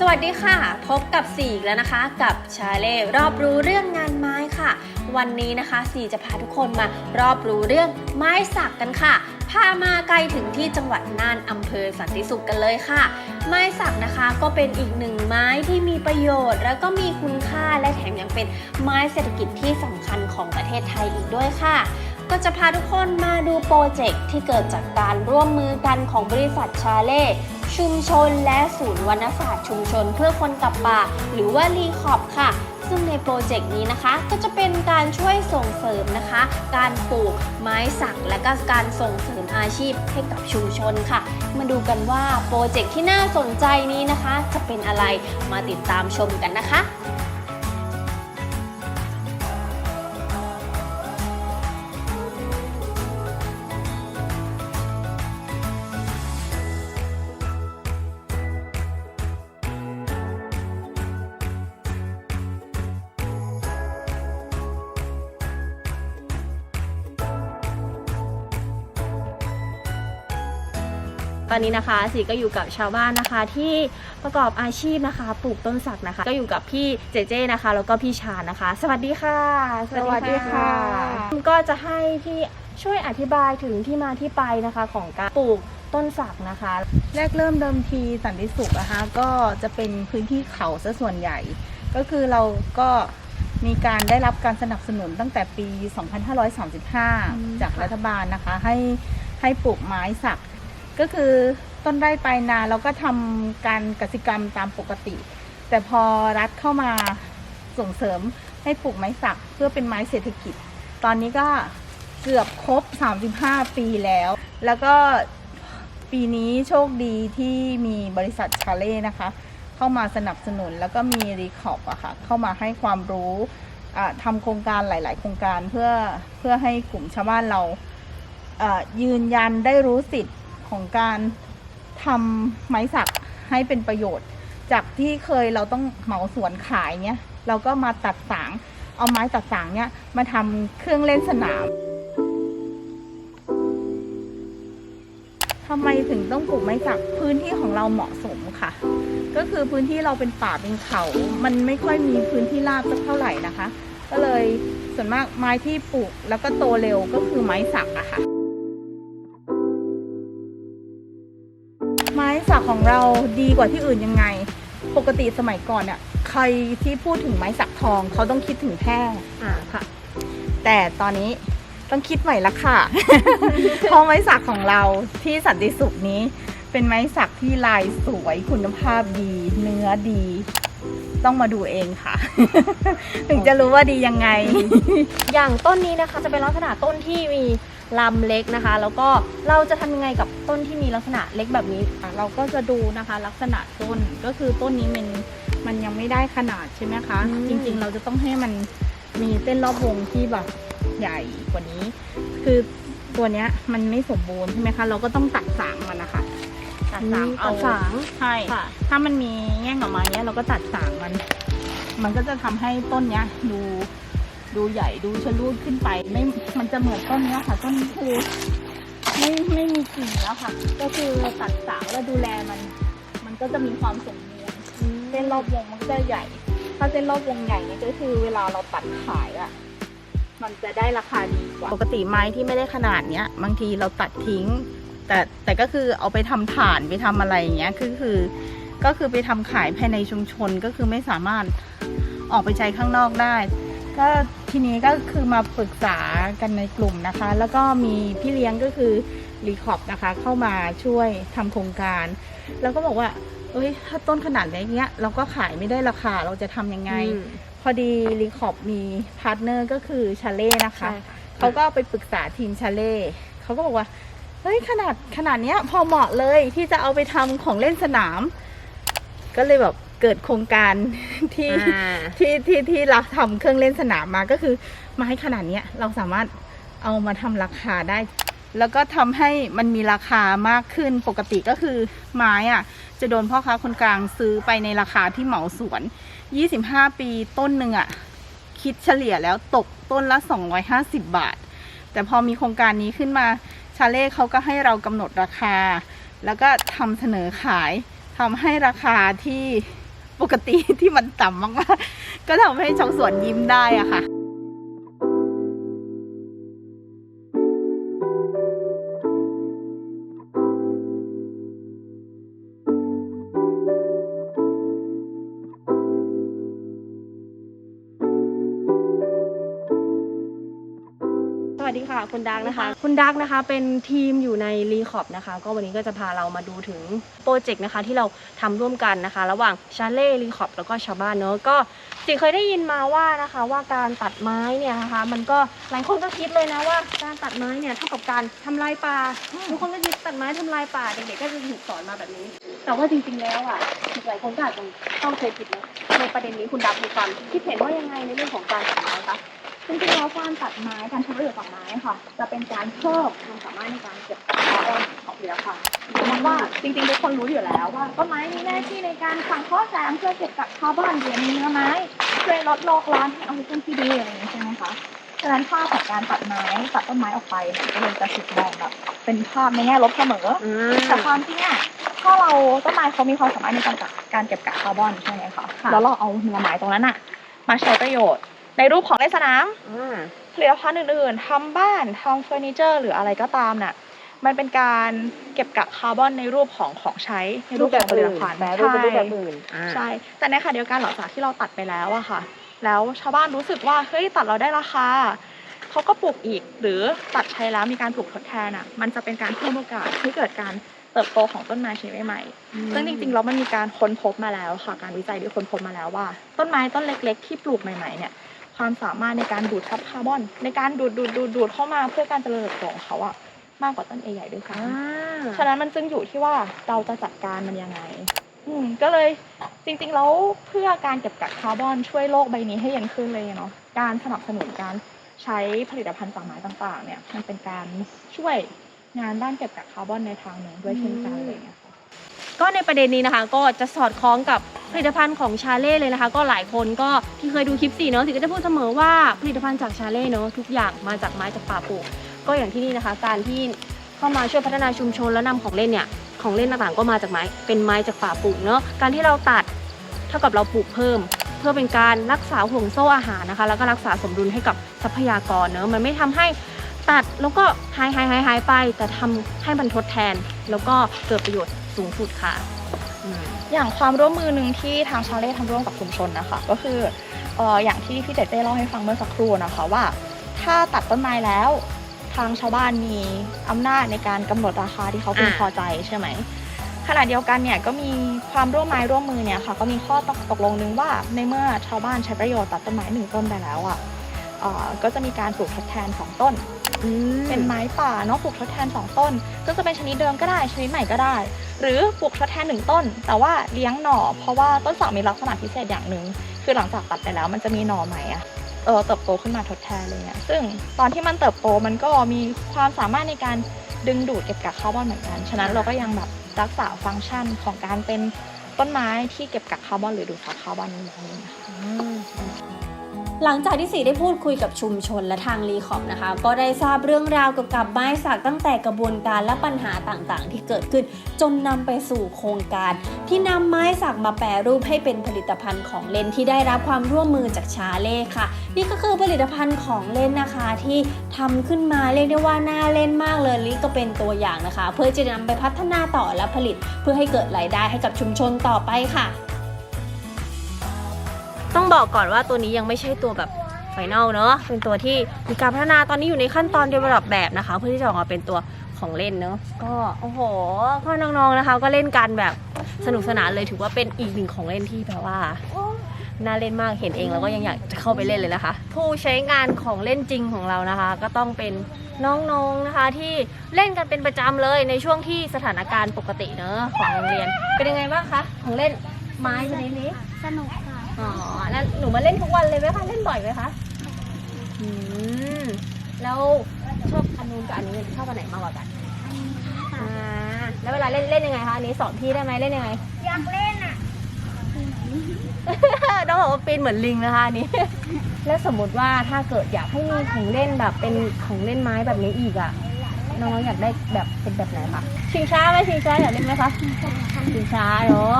สวัสดีค่ะ พบกับสีอีกแล้วนะคะ กับชาเล่รอบรู้เรื่องงานไม้ค่ะ วันนี้นะคะสีจะพาทุกคนมารอบรู้เรื่องไม้สักกันค่ะ พามาไกลถึงที่จังหวัดน่านอำเภอสันติสุขกันเลยค่ะ ไม้สักนะคะก็เป็นอีกหนึ่งไม้ที่มีประโยชน์ แล้วก็มีคุณค่าและแถมยังเป็นไม้เศรษฐกิจที่สำคัญของประเทศไทยอีกด้วยค่ะก็จะพาทุกคนมาดูโปรเจกต์ที่เกิดจากการร่วมมือกันของบริษัทชาเล่ ชุมชนและศูนย์วรรณศาสตร์ชุมชนเพื่อคนกับป่า หรือว่ารีคอบค่ะ ซึ่งในโปรเจกต์นี้นะคะก็จะเป็นการช่วยส่งเสริมนะคะ การปลูกไม้สักและก็การส่งเสริมอาชีพให้กับชุมชนค่ะ มาดูกันว่าโปรเจกต์ที่น่าสนใจนี้นะคะ จะเป็นอะไรมาติดตามชมกันนะคะ ตอนนี้นะคะสีก็อยู่กับชาวบ้านนะคะ ที่ประกอบอาชีพนะคะ ปลูกต้นสักนะคะ ก็อยู่กับพี่เจเจนะคะ แล้วก็พี่ชาญนะคะสวัสดีค่ะสวัสดีค่ะ ก็จะให้พี่ช่วยอธิบายถึงที่มาที่ไปนะคะ ของการปลูกต้นสักนะคะ แรกเริ่มเดิมทีสันติสุขนะคะก็จะเป็นพื้นที่เขาซะส่วนใหญ่ ก็คือเราก็มีการได้รับการสนับสนุนตั้งแต่ปีม2535 จากค่ะรัฐบาลนะคะ ให้ให้ปลูกไม้สัก ก็คือต้นไร่ปลายนาเราก็ทำการกสิกรรมตามปกติ แต่พอรัฐเข้ามาส่งเสริมให้ปลูกไม้สักเพื่อเป็นไม้เศรษฐกิจ ตอนนี้ก็เกือบครบ 35 ปีแล้ว แล้วก็ปีนี้โชคดีที่มีบริษัทชาเล่นะคะ เข้ามาสนับสนุนแล้วก็มีรีคอปอะค่ะเข้ามาให้ความรู้ทำโครงการหลาย ๆ โครงการเพื่อเพื่อให้กลุ่มชาวบ้านเราอ่ายืนยันได้รู้สิทธิ์ ของการทำไม้สักให้เป็นประโยชน์ จากที่เคยเราต้องเหมาสวนขายเนี้ยเราก็มาตัดสางเอาไม้ตัดสางเนี้ยมาทำเครื่องเล่นสนามทำไมถึงต้องปลูกไม้สักพื้นที่ของเราเหมาะสมค่ะ ก็คือพื้นที่เราเป็นป่าเป็นเขา มันไม่ค่อยมีพื้นที่ราบสักเท่าไหร่นะคะ ก็เลยส่วนมากไม้ที่ปลูกแล้วก็โตเร็วก็คือไม้สักอะค่ะ ของเราดีกว่าที่อื่นยังไง ปกติสมัยก่อนเนี่ยใครที่พูดถึงไม้สักทองเขาต้องคิดถึงแพร่อ่าค่ะ แต่ตอนนี้ต้องคิดใหม่ละค่ะ เพราะไม้สักของเราที่สันติสุขนี้ เป็นไม้สักที่ลายสวยคุณภาพดี เนื้อดี ต้องมาดูเองค่ะ ถึงจะรู้ว่าดียังไง อย่างต้นนี้นะคะจะเป็นลักษณะต้นที่มี ลำเล็กนะคะ แล้วก็เราจะทำยังไงกับต้นที่มีลักษณะเล็กแบบนี้อะเราก็จะดูนะคะลักษณะต้นก็คือต้นนี้มันมันยังไม่ได้ขนาดใช่ไหมคะอืมจริง ๆ เราจะต้องให้มันมีเส้นรอบวงที่แบบใหญ่กว่านี้ คือตัวเนี้ยมันไม่สมบูรณ์ใช่ไหมคะ เราก็ต้องตัดสางมันนะคะ ตัดสางอืมเอาตัดสางใช่ค่ะถ้ามันมีแง่งออกมาเนี้ยเราก็ตัดสางมัน มันก็จะทำให้ต้นเนี้ยดู ดูใหญ่ดูชะลูดขึ้นไป ไม่ มันจะเหมือนต้นนี้ค่ะ ต้นนี้คือไม่ไม่มีกิ่งแล้วค่ะ ก็คือตัดสางแล้วดูแลมัน มันก็จะมีความสมบูรณ์เส้นรอบวงมันก็จะใหญ่ ถ้าเส้นรอบวงใหญ่เนี่ยก็คือเวลาเราตัดขายอะมันจะได้ราคาดีกว่า ปกติไม้ที่ไม่ได้ขนาดเนี้ย บางทีเราตัดทิ้ง แต่แต่ก็คือเอาไปทำฐานไปทำอะไรอย่างเงี้ยคือคือ ก็คือไปทำขายภายในชุมชนก็คือไม่สามารถออกไปใช้ข้างนอกได้ ก็ทีนี้ก็คือมาปรึกษากันในกลุ่มนะคะ แล้วก็มีพี่เลี้ยงก็คือรีคอบนะคะ เข้ามาช่วยทำโครงการ แล้วก็บอกว่า เอ้ย ถ้าต้นขนาดเนี้ย เราก็ขายไม่ได้ราคาเราจะทำยังไงอืมพอดีรีคอบมีพาร์ทเนอร์ก็คือชาเล่นะคะใช่ค่ะเขาก็ไปปรึกษาทีมชาเล่เขาก็บอกว่าเฮ้ยขนาดขนาดเนี้ยพอเหมาะเลยที่จะเอาไปทำของเล่นสนาม ก็เลยแบบ เกิดโครงการที่อ่าที่ที่ที่เราทำเครื่องเล่นสนามมาก็คือไม้ขนาดเนี้ยเราสามารถเอามาทำราคาได้ แล้วก็ทำให้มันมีราคามากขึ้นปกติก็คือไม้อะจะโดนพ่อค้าคนกลางซื้อไปในราคาที่เหมาสวน 25 ปีต้นหนึ่งอะคิดเฉลี่ยแล้วตกต้นละ 250 บาท แต่พอมีโครงการนี้ขึ้นมาชาเล่เขาก็ให้เรากำหนดราคา แล้วก็ทำเสนอขายทำให้ราคาที่ ปกติที่มันต่ำมากๆ ก็ทำให้ชาวสวนยิ้มได้อะค่ะ ค่ะคุณดักนะคะ คุณดักนะคะเป็นทีมอยู่ในรีคอปนะคะ ก็วันนี้ก็จะพาเรามาดูถึงโปรเจกต์นะคะที่เราทำร่วมกันนะคะ ระหว่างชาเล่รีคอปแล้วก็ชาวบ้านเนอะก็สิงเคยได้ยินมาว่านะคะว่าการตัดไม้เนี่ยนะคะ มันก็หลายคนก็คิดเลยนะว่าการตัดไม้เนี่ยเท่ากับการทำลายป่าทุกคนก็คิดตัดไม้ทำลายป่าเด็กๆก็จะถูกสอนมาแบบนี้ แต่ว่าจริงๆแล้วอะหลายคนก็อาจจะต้องเคยผิดนะในประเด็นนี้คุณดักมีความคิดเห็นว่ายังไงในเรื่องของการตัดไม้คะ จริงๆแล้วการตัดไม้การใช้ประโยชน์จากไม้ค่ะ จะเป็นการเพิ่มความสามารถในการเก็บคาร์บอนของผลิตภัณฑ์เพราะว่าจริงๆทุกคนรู้อยู่แล้วว่าต้นไม้มีหน้าที่ในการสังเคราะห์แสงเพื่อเก็บกักคาร์บอนอยู่ในเนื้อไม้ช่วยลดโลกร้อนให้ออกซิเจนที่ดีอะไรอย่างนี้ใช่ไหมคะฉะนั้นภาพของการตัดไม้ตัดต้นไม้ออกไปเนี่ยก็เลยจะถูกมองแบบเป็นภาพในแง่ลบเสมอแต่ความจริงอะถ้าเราต้นไม้เขามีความสามารถในการกักการเก็บกักคาร์บอนใช่ไหมคะค่ะแล้วเราเอาเนื้อไม้ตรงนั้นอะ มาใช้ประโยชน์ ในรูปของเล่นสนามอืมผลิตภัณฑ์อื่นๆทำบ้านทำเฟอร์นิเจอร์ หรืออะไรก็ตามน่ะมันเป็นการเก็บกักคาร์บอนในรูปของของใช้ในรูปของผลิตภัณฑ์แปรรูปเป็นรูปแบบใช่อื่นอ่าใช่ แต่ในขณะเดียวกันหลังจากที่เราตัดไปแล้วอะค่ะ แล้วชาวบ้านรู้สึกว่าเฮ้ยตัดเราได้ราคาเขาก็ปลูกอีก หรือตัดใช้แล้วมีการปลูกทดแทนอะมันจะเป็นการเพิ่มโอกาสให้เกิดการเติบโตของต้นไม้ชนิดใหม่ๆซึ่งจริงๆแล้วมันมีการค้นพบมาแล้วค่ะ การวิจัยที่ค้นพบมาแล้วว่า ต้นไม้ต้นเล็ก ๆ ที่ปลูกใหม่ๆเนี่ย ความสามารถในการดูดซับคาร์บอน ในการดูดดูดดูดดูดเข้ามาเพื่อการเจริญเติบโตของเขาอะมากกว่าต้นใหญ่ๆด้วยซ้อ่าำฉะนั้นมันจึงอยู่ที่ว่าเราจะจัดการมันยังไง อืมก็เลยจริงๆแล้วเพื่อการเก็บกักคาร์บอนช่วยโลกใบนี้ให้เย็นขึ้นเลยเนาะการสนับสนุนการใช้ผลิตภัณฑ์จากไม้ต่างๆ เนี่ยมันเป็นการช่วยงานด้านเก็บกักคาร์บอนในทางหนึ่งด้วยเช่นกันเลยนะคะ ก็ในประเด็นนี้นะคะ ก็จะสอดคล้องกับผลิตภัณฑ์ของชาเล่เลยนะคะ ก็หลายคนก็ที่เคยดูคลิปสี่เนาะสิก็จะพูดเสมอว่าผลิตภัณฑ์จากชาเล่เนาะทุกอย่างมาจากไม้จากป่าปลูกก็อย่างที่นี่นะคะ การที่เข้ามาช่วยพัฒนาชุมชนแล้วนำของเล่นเนี่ยของเล่นต่างๆก็มาจากไม้เป็นไม้จากป่าปลูกเนาะการที่เราตัดเท่ากับเราปลูกเพิ่ม เพื่อเป็นการรักษาห่วงโซ่อาหารนะคะ แล้วก็รักษาสมดุลให้กับทรัพยากรเนอะมันไม่ทำให้ตัดแล้วก็หายหายหายหายไป แต่ทำให้มันทดแทน แล้วก็เกิดประโยชน์ สูงสุดค่ะอืมอย่างความร่วมมือหนึ่งที่ทางชาเล่ทำร่วมกับชุมชนนะคะ ก็คือเอ่ออย่างที่พี่เจเต้เล่าให้ฟังเมื่อสักครู่นะคะว่า ถ้าตัดต้นไม้แล้วทางชาวบ้านมีอำนาจในการกำหนดราคาที่เขาพึงอ่าพอใจใช่ไหมขณะเดียวกันเนี่ยก็มีความร่วมไม้ร่วมมือเนี่ยค่ะก็มีข้อตกลงหนึงว่าในเมื่อชาวบ้านใช้ประโยชน์ตัดต้นไม้หนึ่งต้นไปแล้วอะเอ่อก็จะมีการปลูกทดแทนสองต้น เป็นไม้ป่าเนาะปลูกทดแทน 2 ต้น ก็จะเป็นชนิดเดิมก็ได้ชนิดใหม่ก็ได้ หรือปลูกทดแทนหนึ่งต้น แต่ว่าเลี้ยงหน่อ เพราะว่าต้นเสามีลักษณะพิเศษอย่างหนึ่งคือหลังจากตัดไปแล้วมันจะมีหน่อใหม่อะเออเติบโตขึ้นมาทดแทนเลยเนี่ยซึ่งตอนที่มันเติบโตมันก็มีความสามารถในการดึงดูดเก็บกักคาร์บอนเหมือนกัน ฉะนั้นเราก็ยังแบบรักษาฟังก์ชันของการเป็นต้นไม้ที่เก็บกักคาร์บอนหรือดูดซับคาร์บอนนี้ไว้นะคะ หลังจากที่สีได้พูดคุยกับชุมชนและทางรีคอปนะคะ ก็ได้ทราบเรื่องราวเกี่ยวกับไม้สักตั้งแต่กระบวนการและปัญหาต่างๆ ที่เกิดขึ้น จนนำไปสู่โครงการ ที่นำไม้สักมาแปรรูปให้เป็นผลิตภัณฑ์ของเล่นที่ได้รับความร่วมมือจากชาเล่ค่ะ นี่ก็คือผลิตภัณฑ์ของเล่นนะคะที่ทำขึ้นมาเรียกได้ว่าน่าเล่นมากเลยนี่ก็เป็นตัวอย่างนะคะ เพื่อจะนำไปพัฒนาต่อและผลิต เพื่อให้เกิดรายได้ให้กับชุมชนต่อไปค่ะ ต้องบอกก่อนว่าตัวนี้ยังไม่ใช่ตัวแบบไฟแนลเนอะเป็นตัวที่มีการพัฒนาตอนนี้อยู่ในขั้นตอน develop แบบนะคะ เพื่อที่จะออกมาเป็นตัวของเล่นเนอะก็โอ้โหก็น้องๆนะคะ ก็เล่นกันแบบสนุกสนานเลยถือว่าเป็นอีกหนึ่งของเล่นที่แบบว่าน่าเล่นมากเห็นเองแล้วก็ยังอยากจะเข้าไปเล่นเลยนะคะ ผู้ใช้งานของเล่นจริงของเรานะคะ ก็ต้องเป็นน้องๆนะคะที่เล่นกันเป็นประจำเลยในช่วงที่สถานการณ์ปกติเนอะของโรงเรียน เป็นยังไงบ้างคะของเล่นไม้ชนิดนี้สนุกค่ะ อ๋อแล้วหนูมาเล่นทุกวันเลยไหมคะ เล่นบ่อยไหมคะ อืม แล้วชอบอันนู้นกับอันนี้ชอบอันไหนมากกว่ากันอ่าแล้วเวลาเล่นเล่นยังไงคะ อันนี้สอนพี่ได้ไหมเล่นยังไง อยากเล่นอะ น้องบอกว่าปีนเหมือนลิงนะคะอันนี้ แล้วสมมติว่าถ้าเกิดอยากให้มีของเล่นแบบเป็นของเล่นไม้แบบนี้อีกอะน้องๆอยากได้แบบเป็นแบบไหนคะ ชิงช้าไหมชิงช้าอยากเล่นไหมคะ ชิงช้าเนาะ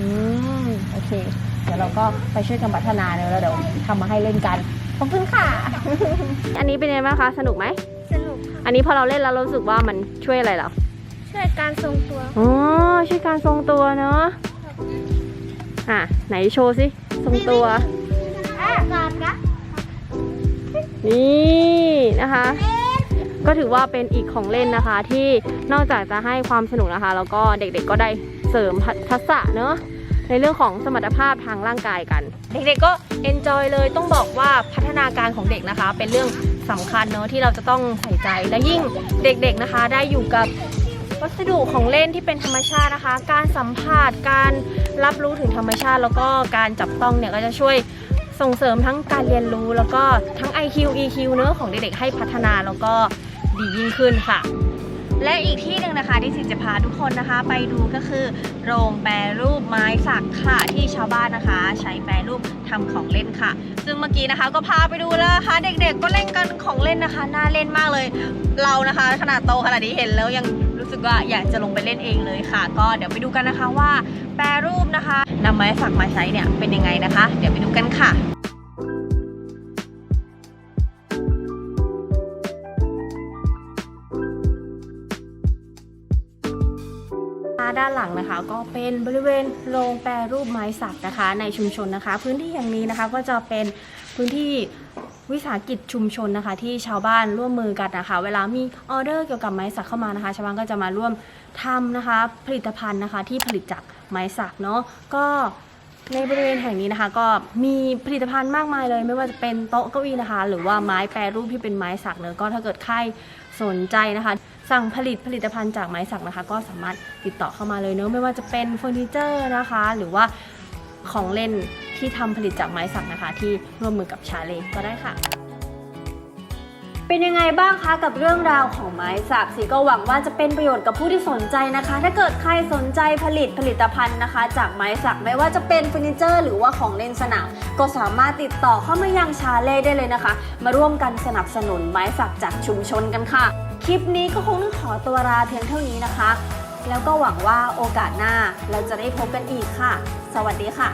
อืม โอเคเดี๋ยวเราก็ไปช่วยกันพัฒนาเนอะแล้วเดี๋ยวทำมาให้เล่นกัน ขอบคุณค่ะ อันนี้เป็นยังไงบ้างคะ สนุกไหม สนุกอันนี้พอเราเล่นแล้วเรารู้สึกว่ามันช่วยอะไรเราช่วยการทรงตัวอ๋อช่วยการทรงตัวเนอะอะไหนโชว์สิทรงตัวการนะนี่นะคะ ก็ถือว่าเป็นอีกของเล่นนะคะ ที่นอกจากจะให้ความสนุกนะคะ แล้วก็เด็กๆก็ได้เสริมทักษะเนอะ ในเรื่องของสมรรถภาพทางร่างกายกัน เด็กๆก็ enjoy เลยต้องบอกว่าพัฒนาการของเด็กนะคะ เป็นเรื่องสำคัญเนอะที่เราจะต้องใส่ใจและยิ่งเด็กๆนะคะ ได้อยู่กับวัสดุของเล่นที่เป็นธรรมชาตินะคะ การสัมผัสการรับรู้ถึงธรรมชาติ แล้วก็การจับต้องเนี่ยก็จะช่วยส่งเสริมทั้งการเรียนรู้ แล้วก็ทั้ง IQ EQ เนอะของเด็กๆให้พัฒนาแล้วก็ดียิ่งขึ้นค่ะ และอีกที่หนึ่งนะคะที่สิจะพาทุกคนนะคะ ไปดูก็คือ โรงแปรรูปไม้สักค่ะที่ชาวบ้านนะคะ ใช้แปรรูปทำของเล่นค่ะ ซึ่งเมื่อกี้นะคะก็พาไปดูแล้วนะคะเด็กๆ ก็เล่นกันของเล่นนะคะ น่าเล่นมากเลย เรานะคะ ขนาดโตขนาดนี้เห็นแล้วยังรู้สึกว่าอยากจะลงไปเล่นเองเลยค่ะ ก็เดี๋ยวไปดูกันนะคะว่าแปรรูปนะคะนำไม้สักมาใช้เนี่ยเป็นยังไงนะคะ เดี๋ยวไปดูกันค่ะ ด้านหลังนะคะ ก็เป็นบริเวณโรงแปรรูปไม้สักนะคะ ในชุมชนนะคะ พื้นที่อย่างนี้นะคะก็จะเป็นพื้นที่วิสาหกิจชุมชนนะคะ ที่ชาวบ้านร่วมมือกันนะคะ เวลามีออเดอร์เกี่ยวกับไม้สักเข้ามานะคะ ชาวบ้านก็จะมาร่วมทำนะคะ ผลิตภัณฑ์นะคะที่ผลิตจากไม้สักเนาะก็ในบริเวณแห่งนี้นะคะ ก็มีผลิตภัณฑ์มากมายเลย ไม่ว่าจะเป็นโต๊ะเก้าอี้นะคะ หรือว่าไม้แปรรูปที่เป็นไม้สักเนอะก็ถ้าเกิดใครสนใจนะคะ สั่งผลิตผลิตภัณฑ์จากไม้สักนะคะ ก็สามารถติดต่อเข้ามาเลยเนอะไม่ว่าจะเป็นเฟอร์นิเจอร์นะคะ หรือว่าของเล่นที่ทำผลิตจากไม้สักนะคะ ที่ร่วมมือกับชาเลก็ได้ค่ะ เป็นยังไงบ้างคะกับเรื่องราวของไม้สักสีก็หวังว่าจะเป็นประโยชน์กับผู้ที่สนใจนะคะ ถ้าเกิดใครสนใจผลิตผลิตภัณฑ์นะคะ จากไม้สักไม่ว่าจะเป็นเฟอร์นิเจอร์หรือว่าของเล่นสนามก็สามารถติดต่อเข้ามายังชาเล่ได้เลยนะคะ มาร่วมกันสนับสนุนไม้สักจากชุมชนกันค่ะ ลิปนี้ก็คงต้องขอตัวลาเพียงเท่านี้นะคะ แล้วก็หวังว่าโอกาสหน้าเราจะได้พบกันอีกค่ะ สวัสดีค่ะ